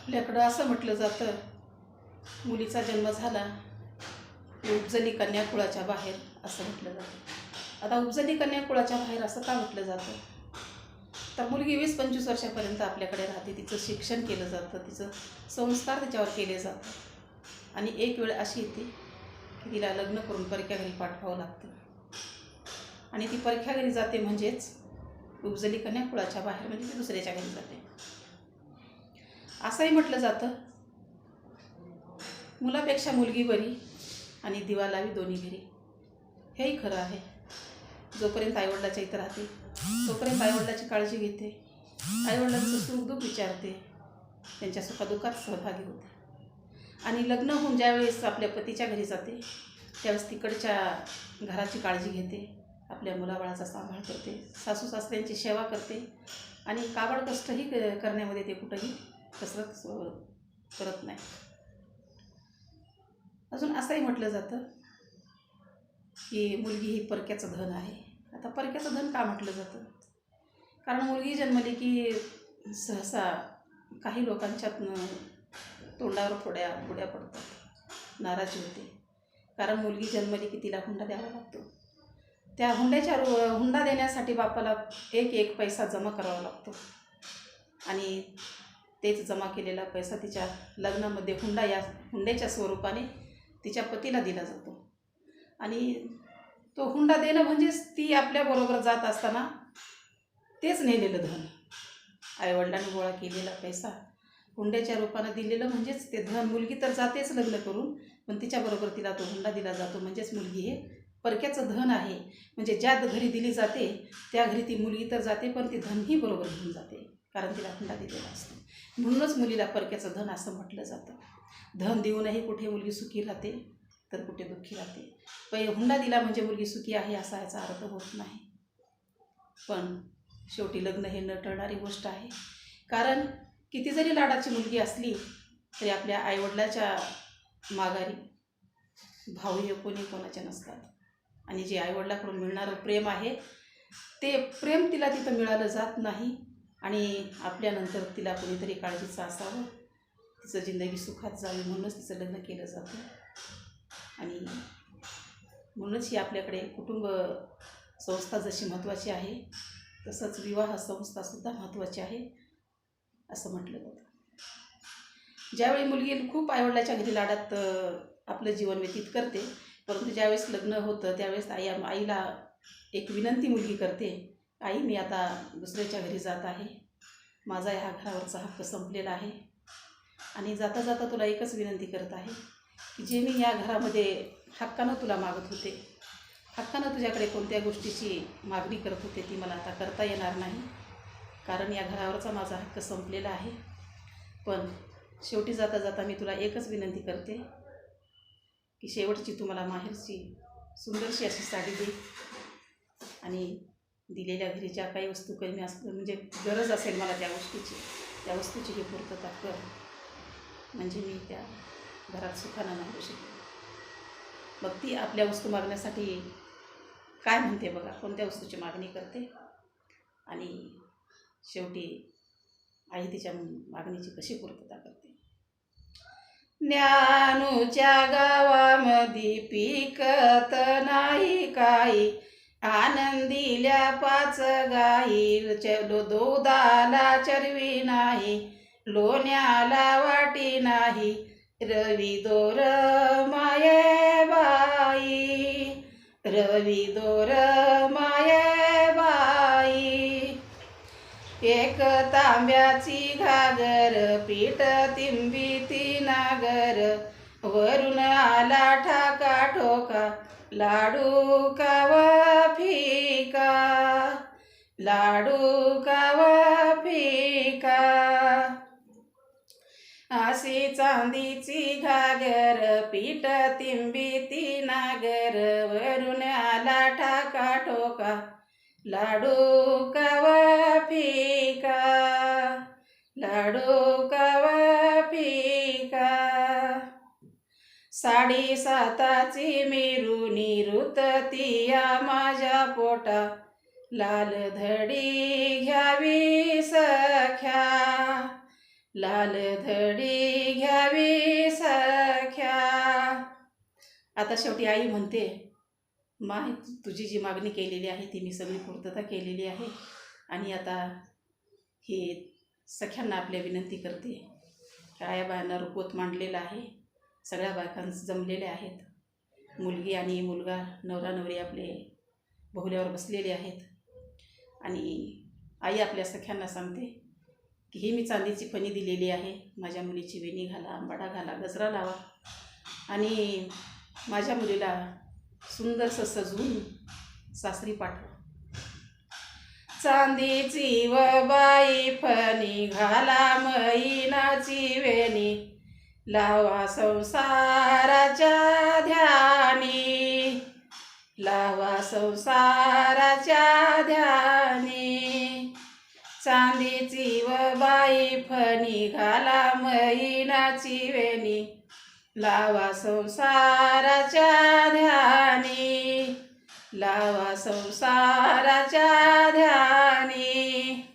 आपल्याकडं असं म्हटलं जातं मुलीचा जन्म झाला की उपजली कन्या कुळाच्या बाहेर असं म्हटलं जातं. आता उपजली कन्या कुळाच्या बाहेर असं का म्हटलं जातं? तर मुलगी वीस पंचवीस वर्षापर्यंत आपल्याकडे राहते तिचं शिक्षण केलं जातं तिचं संस्कार तिच्यावर केले जातात. आणि एक वेळ अशी येते की तिला लग्न करून परख्या घरी पाठवावं लागतं. आणि ती परख्या घरी जाते म्हणजेच उपजली कन्या कुळाच्या बाहेर म्हणजे ती दुसऱ्याच्या घरी जाते. असंही म्हटलं जातं. मुलापेक्षा मुलगी बरी आणि दिवा लावी दोन्ही घरी. हेही खरं आहे. जोपर्यंत आईवडिलाच्या इथं राहते तोपर्यंत आईवडिलाची काळजी घेते. आईवडिलांचं सुखदुःख विचारते. त्यांच्या सुखादुःखात सहभागी होते. आणि लग्न होऊन ज्यावेळेस आपल्या पतीच्या घरी जाते त्यावेळेस तिकडच्या घराची काळजी घेते. आपल्या मुलाबाळाचा सांभाळ करते. सासू सासऱ्यांची सेवा करते. आणि काबड कष्टही क- करण्यामध्ये ते कुठंही कसरत करत नाही. अजून असंही म्हटलं जातं की मुलगी ही परक्याचं धन आहे. आता परक्याचं धन का म्हटलं जातं? कारण मुलगी जन्मली की सहसा काही लोकांच्यातनं तोंडावर फोड्या फोड्या पडतात. नाराजी होते. कारण मुलगी जन्मली की तिला हुंडा द्यावा लागतो. त्या हुंड्याच्या रु हुंडा देण्यासाठी बापाला एक एक पैसा जमा करावा लागतो. आणि तेच जमा केलेला पैसा तिच्या लग्नामध्ये हुंडा या हुंड्याच्या स्वरूपाने तिच्या पतीला दिला जातो. आणि तो हुंडा देणं म्हणजेच ती आपल्याबरोबर जात असताना तेच नेलेलं धन. आईवडिलांनी गोळा केलेला पैसा हुंड्याच्या रूपानं दिलेलं म्हणजेच ते धन. मुलगी तर जातेच लग्न करून पण तिच्याबरोबर तिला तो हुंडा दिला जातो म्हणजेच मुलगी हे परक्याचं धन आहे. म्हणजे ज्या घरी दिली जाते त्या घरी ती मुलगी तर जाते पण ती धनही बरोबर घेऊन जाते कारण तिला हुंडा दिलेला असतो. म्हणूनच मुलीला परक्याचं धन असं म्हटलं जातं. धन देऊनही कुठे मुलगी सुखी राहते तर कुठे दुःखी राहते. पै हुंडा दिला म्हणजे मुलगी सुखी आहे असा याचा अर्थ होत नाही. पण शेवटी लग्न हे न टळणारी गोष्ट आहे. कारण किती जरी लाडाची मुलगी असली तरी आपल्या आईवडिलाच्या माघारी भाऊ हे कोणी कोणाचे नसतात. आणि जे आईवडिलाकडून मिळणारं प्रेम आहे ते प्रेम तिला तिथं मिळालं जात नाही. आणि आपल्यानंतर तिला कोणीतरी काळजीचं असावं तिचं जिंदगी सुखात जावी म्हणूनच तिचं लग्न केलं जातं. आणि म्हणूनच ही आपल्याकडे कुटुंब संस्था जशी महत्त्वाची आहे तसंच विवाह संस्थासुद्धा महत्त्वाची आहे असं म्हटलं जातं. ज्यावेळी मुलगी खूप आईवडिलाच्या घरी लाडात आपलं जीवन व्यतीत करते परंतु ज्यावेळेस लग्न होतं त्यावेळेस आई आईला एक विनंती मुलगी करते आई मी आता दुसऱ्याच्या घरी जात आहे. माझा ह्या घरावरचा हक्क संपलेला आहे. आणि जाता जाता तुला एकच विनंती करत आहे की जे मी या घरामध्ये हक्कानं तुला मागत होते हक्कानं तुझ्याकडे कोणत्या गोष्टीची मागणी करत होते ती मला आता करता येणार नाही. कारण या घरावरचा माझा हक्क संपलेला आहे. पण शेवटी जाता जाता मी तुला एकच विनंती करते की शेवटची तू मला माहेरची सुंदरशी अशी साडी दे. आणि दिलेल्या घरी ज्या काही वस्तू कमी असतं म्हणजे गरज असेल मला त्या गोष्टीची त्या वस्तूची ही पूर्तता कर. म्हणजे मी त्या घरात सुखानं मागू शकते. मग ती आपल्या वस्तू मागण्यासाठी काय म्हणते बघा? कोणत्या वस्तूची मागणी करते? आणि शेवटी आई तिच्या मागणीची कशी पूर्तता करते? ज्ञानूच्या गावामध्ये पिकत नाही काही. आनंदील्या पाच गाई चलो दोदाला चरवी नाही लोण्याला वाटी नाही रवी दोर माये बाई रवी दोर माये बाई. एक तांब्याची घागर पीठ तिंबी ती नागर वरून आला ठाका ठोका लाडू कावा फिका. लाडू कावा फिका. अशी चांदीची घागर पीठ तिंबी ती नागर वरून आला ठाका ठोका. लाडू कावा फिका. लाडू का साडी साताची मिरुनी रुततिया माझ्या पोटा. लाल धडी घ्यावी सख्या. लाल धडी घ्यावी सख्या. आता शेवटी आई म्हणते माय तुझी जी मागणी केलेली आहे ती मी सगळी पूर्तता केलेली आहे. आणि आता हे सख्यांना आपल्या विनंती करते काय बायांना रुपवत मांडलेलं आहे. सगळ्या बायकांस जमलेल्या आहेत. मुलगी आणि मुलगा नवरा नवरी आपले बहुल्यावर बसलेले आहेत. आणि आई आपल्या सख्यांना सांगते की ही मी चांदीची फणी दिलेली आहे. माझ्या मुलीची वेणी घाला आंबाडा घाला गजरा लावा. आणि माझ्या मुलीला सुंदरसं सजवून सासरी पाठवा. चांदीची व बाई फणी घाला मैनाची वेणी. लावा संसाराच्या ध्यानी. लावा संसाराच्या ध्यानी. चांदीची व बाई फणी घाला मैनाची वेणी. लावा संसाराच्या ध्यानी. लावा संसाराच्या ध्यानी.